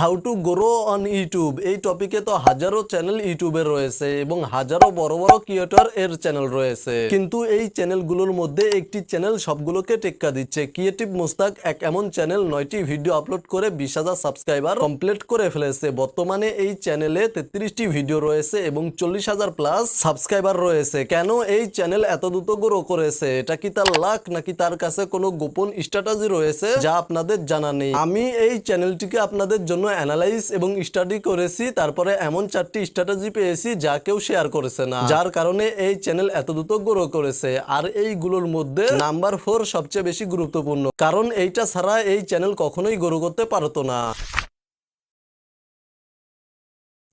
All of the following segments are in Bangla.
How to grow on YouTube এই টপিকে তো হাজারো চ্যানেল ইউটিউবে রয়েছে এবং হাজারো বড় বড় ক্রিয়েটর এর চ্যানেল রয়েছে। কিন্তু এই চ্যানেলগুলোর মধ্যে একটি চ্যানেল সবগুলোকে টেক্কা দিচ্ছে। ক্রিয়েটিভ মুস্তাক এক এমন চ্যানেল নয়টি ভিডিও আপলোড করে বিশ হাজার সাবস্ক্রাইবার কমপ্লিট করে ফেলেছে। বর্তমানে এই চ্যানেলে তেত্রিশটি ভিডিও রয়েছে এবং চল্লিশ হাজার প্লাস সাবস্ক্রাইবার রয়েছে। কেন এই চ্যানেল এত দ্রুত গ্রো করেছে? এটা কি তার লাখ নাকি তার কাছে কোনো গোপন স্ট্র্যাটেজি রয়েছে? যা আপনাদের জানা নেই। আমি এই চ্যানেলটিকে আপনাদের জন্য অ্যানালাইজ এবং স্টাডি করেছি তারপরে এমন চারটি স্ট্র্যাটেজি পেয়েছি যা কেউ শেয়ার করেছে না। যার কারণে এই চ্যানেল এত দ্রুত গ্রো করেছে। আর এইগুলোর মধ্যে নাম্বার ফোর সবচেয়ে বেশি গুরুত্বপূর্ণ। কারণ এইটা ছাড়া এই চ্যানেল কখনোই গ্রো করতে পারতো না।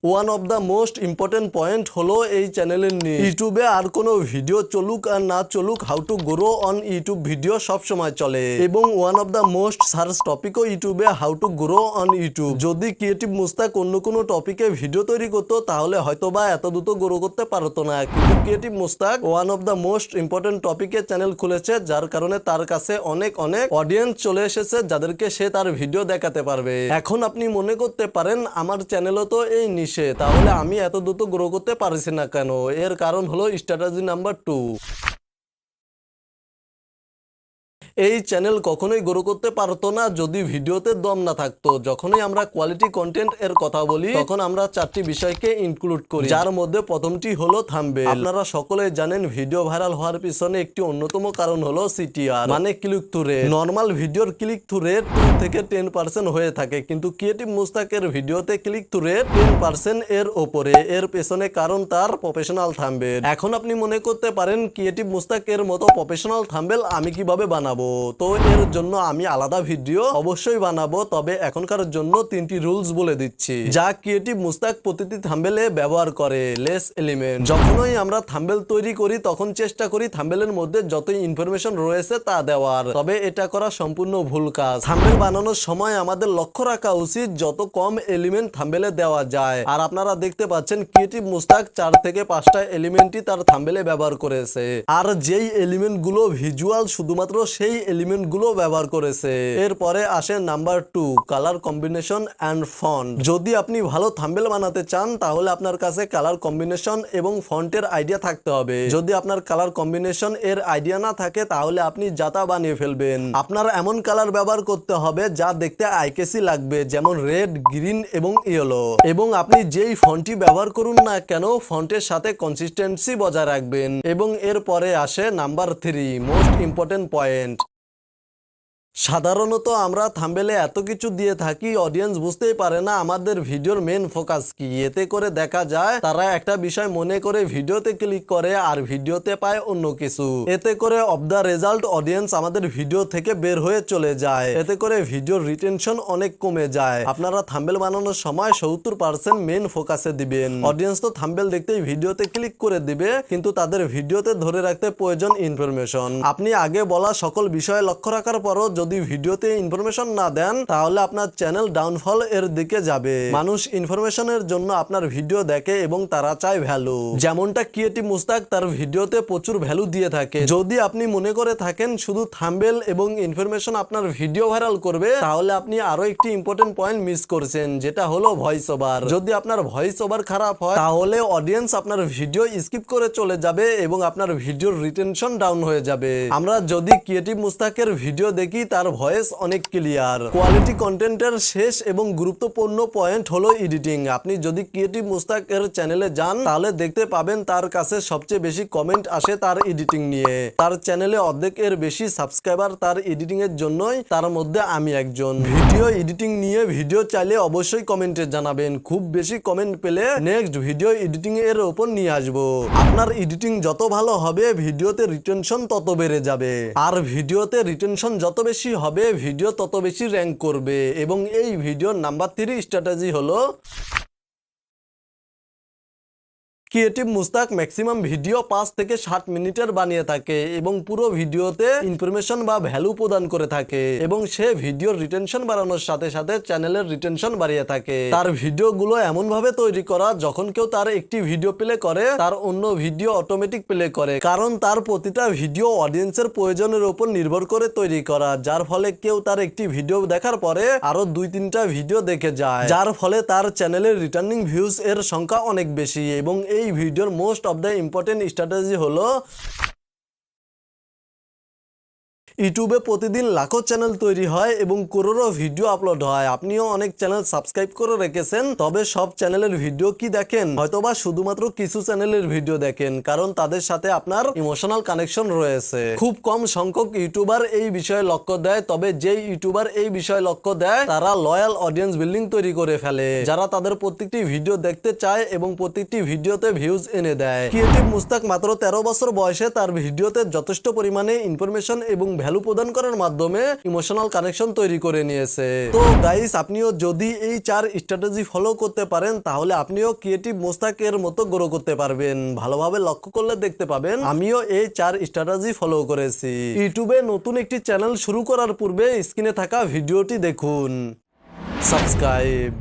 One of the most important point হলো এই চ্যানেলের নিয়ে ইউটিউবে আর কোনো ভিডিও চলুক আর না চলুক how to grow on YouTube video সব সময় চলে। এবং one of the most search টপিকও ইউটিউবে how to grow on YouTube যদি ক্রিয়েটিভ মুস্তাক অন্য কোনো টপিকে ভিডিও তৈরি করতো, তাহলে হয়তো বা এত দ্রুত গ্রো করতে পারতো না। কিন্তু creative Mustaq one of the most important টপিকে চ্যানেল খুলেছে, যার কারণে তার কাছে অনেক অনেক অডিয়েন্স চলে এসেছে, যাদেরকে সে তার ভিডিও দেখাতে পারবে। এখন আপনি মনে করতে পারেন, আমার চ্যানেলও তো এই তাহলে আমি এত দ্রুত গ্রো করতে পারছি না কেন? এর কারণ হলো স্ট্র্যাটাজি নাম্বার টু এই চ্যানেল কখনোই গ্রো করতে পারতো না যদি ভিডিওতে দম না থাকতো। যখনই আমরা কোয়ালিটি কন্টেন্ট এর কথা বলি, তখন আমরা চারটি বিষয়কে ইনক্লুড করি। যার মধ্যে প্রথমটি হলো থাম্বেল আপনারা সকলে জানেন ভিডিও ভাইরাল হওয়ার পিছনে একটি অন্যতম কারণ হলো সিটিআর মানে ক্লিক থ্রু রেট নর্মাল ভিডিওর ক্লিক থ্রু রেট টু থেকে টেন পার্সেন্ট হয়ে থাকে, কিন্তু ক্রিয়েটিভ মুস্তাকের ভিডিওতে click through rate ten percent এর ওপরে। এর পেছনে কারণ তার প্রফেশনাল থাম্বেল এখন আপনি মনে করতে পারেন ক্রিয়েটিভ মুস্তাকের মতো প্রফেশনাল থাম্বেল আমি কীভাবে বানাবো? তো এর জন্য আমি আলাদা ভিডিও অবশ্যই বানাবো, তবে এখনকার জন্য তিনটি রুলস বলে দিচ্ছি। যা ক্রিয়েটিভ মুস্তাক প্রতিটি থাম্বেলে ব্যবহার করে লেস এলিমেন্ট যখনই আমরা থাম্বেল তৈরি করি, তখন চেষ্টা করি থাম্বেলের মধ্যে যতই ইনফরমেশন রয়েছে তা দেওয়ার। তবে এটা করা সম্পূর্ণ ভুল কাজ। থাম্বেল বানানোর সময় আমাদের লক্ষ্য রাখা উচিত যত কম এলিমেন্ট থাম্বেলে দেওয়া যায়। আর আপনারা দেখতে পাচ্ছেন ক্রিয়েটিভ মুস্তাক চার থেকে পাঁচটা এলিমেন্টই তার থাম্বেলে ব্যবহার করেছে। আর যেই এলিমেন্টগুলো ভিজুয়াল শুধুমাত্র সেই এলিমেন্টগুলো ব্যবহার করেছে। এরপরে আসে number two colour combination and font যদি আপনি ভালো থাম্বেল বানাতে চান, তাহলে আপনার কাছে কালার কম্বিনেশন এবং ফন্টের আইডিয়া থাকতে হবে। যদি আপনার কালার কম্বিনেশন এর আইডিয়া না থাকে, তাহলে আপনি যাতা বানিয়ে ফেলবেন। আপনার এমন কালার ব্যবহার করতে হবে, যা দেখতে আইকেসি লাগবে, যেমন রেড গ্রিন এবং ইয়েলো এবং আপনি যেই ফন্টটি ব্যবহার করুন না কেন ফন্টের সাথে কনসিস্টেন্সি বজায় রাখবেন। এবং এরপরে আসে number three most important point সাধারণত আমরা থাম্বেলে এত কিছু দিয়ে থাকি অডিয়েন্স বুঝতেই পারে না আমাদের ভিডিওর মেন ফোকাস কি। এতে করে দেখা যায়, তারা একটা বিষয় মনে করে ভিডিওতে ক্লিক করে আর ভিডিওতে পায় অন্য কিছু। এতে করে অফ দ্য রেজাল্ট অডিয়েন্স আমাদের ভিডিও থেকে বের হয়ে চলে যায়। এতে করে ভিডিওর রিটেনশন অনেক কমে যায়। আপনারা থাম্বেল বানানোর সময় সত্তর পার্সেন্ট মেন ফোকাসে দিবেন। অডিয়েন্স তো থাম্বেল দেখতেই ভিডিওতে ক্লিক করে দিবে, কিন্তু তাদের ভিডিওতে ধরে রাখতে প্রয়োজন ইনফরমেশন আপনি আগে বলা সকল বিষয়ে লক্ষ্য রাখার পরও যদি ভিডিওতে ইনফরমেশন না দেন, তাহলে আপনার চ্যানেল ডাউনফল এর দিকে যাবে। মানুষ ইনফরমেশনের জন্য আপনার ভিডিও দেখে এবং তারা চায় ভ্যালু যেমনটা ক্রিয়েটিভ মুস্তাক তার ভিডিওতে প্রচুর ভ্যালু দিয়ে থাকে। যদি আপনি মনে করে থাকেন শুধু থাম্বেল এবং ইনফরমেশন আপনার ভিডিও ভাইরাল করবে, তাহলে আপনি আরও একটি ইম্পর্টেন্ট পয়েন্ট মিস করছেন, যেটা হলো ভয়েস ওভার যদি আপনার ভয়েস ওভার খারাপ হয়, তাহলে অডিয়েন্স আপনার ভিডিও স্কিপ করে চলে যাবে এবং আপনার ভিডিওর রিটেনশন ডাউন হয়ে যাবে। আমরা যদি ক্রিয়েটিভ মুস্তাকের ভিডিও দেখি তার ভয়েস অনেক ক্লিয়ার কোয়ালিটি কন্টেন্টের শেষ এবং গুরুত্বপূর্ণ পয়েন্ট হলো এডিটিং আপনি যদি ক্রিয়েটিভ মুস্তাক এর চ্যানেলে যান, তাহলে দেখতে পাবেন তার কাছে সবচেয়ে বেশি কমেন্ট আসে তার এডিটিং নিয়ে। তার চ্যানেলে অর্ধেক এর বেশি সাবস্ক্রাইবার তার এডিটিং এর জন্যই, তার মধ্যে আমি একজন। ভিডিও এডিটিং নিয়ে ভিডিও চাইলে অবশ্যই কমেন্টে জানাবেন। খুব বেশি কমেন্ট পেলে নেক্সট ভিডিও এডিটিং এর উপর নিয়ে আসব। আপনার এডিটিং যত ভালো হবে ভিডিওতে রিটেনশন তত বেড়ে যাবে। আর ভিডিওতে রিটেনশন যত বেশি হবে ভিডিও তত বেশি র্যাঙ্ক করবে এবং এই ভিডিওর নাম্বার থ্রি স্ট্র্যাটেজি হলো ক্রিয়েটিভ মুস্তাক ম্যাক্সিমাম ভিডিও পাঁচ থেকে ষাট মিনিটের বানিয়ে থাকে এবং পুরো ভিডিওতে ইনফরমেশন বা ভ্যালু প্রদান করে থাকে এবং সে ভিডিওর রিটেনশন বাড়ানোর সাথে সাথে চ্যানেলের রিটেনশন বাড়িয়ে থাকে। তার ভিডিওগুলো এমন ভাবে তৈরি করা, যখন কেউ তার একটি ভিডিও প্লে করে, তার অন্য ভিডিও অটোমেটিক প্লে করে। কারণ তার প্রতিটা ভিডিও অডিয়েন্সের প্রয়োজনের উপর নির্ভর করে তৈরি করা, যার ফলে কেউ তার একটি ভিডিও দেখার পরে আরও দুই তিনটা ভিডিও দেখে যায়, যার ফলে তার চ্যানেলের রিটার্নিং ভিউজ এর সংখ্যা অনেক বেশি এবং এই ভিডিওর most of the important strategy হলো ইউটিউবে প্রতিদিন লাখো চ্যানেল তৈরি হয় এবং করোড়ো ভিডিও আপলোড হয়। আপনিও অনেক চ্যানেল সাবস্ক্রাইব করে রেখেছেন, তবে সব চ্যানেলের ভিডিও কি দেখেন? হয়তোবা শুধুমাত্র কিছু চ্যানেলের ভিডিও দেখেন, কারণ তাদের সাথে আপনার ইমোশনাল কানেকশন রয়েছে। খুব কম সংখ্যক ইউটিউবার এই বিষয়ে লক্ষ্য দেয়, তবে যে ইউটিউবার এই বিষয়ে লক্ষ্য দেয়, তারা লয়াল অডিয়েন্স বিল্ডিং তৈরি করে ফেলে। যারা তাদের প্রত্যেকটি ভিডিও দেখতে চায় এবং প্রত্যেকটি ভিডিওতে ভিউজ এনে দেয়। ক্রিয়েটিভ মুস্তাক মাত্র তেরো বছর বয়সে তার ভিডিওতে যথেষ্ট পরিমাণে ইনফরমেশন এবং ভ্যালু প্রদান করার মাধ্যমে ইমোশনাল কানেকশন তৈরি করে নিয়েছে। তো গাইস আপনিও যদি এই চার স্ট্র্যাটেজি ফলো করতে পারেন, তাহলে আপনিও ক্রিয়েটিভ মোস্তাকের মতো গ্রো করতে পারবেন। ভালোভাবে লক্ষ্য করলে দেখতে পাবেন, আমিও এই চার স্ট্র্যাটেজি ফলো করেছি। ইউটিউবে নতুন একটি চ্যানেল শুরু করার পূর্বে স্ক্রিনে থাকা ভিডিওটি দেখুন। সাবস্ক্রাইব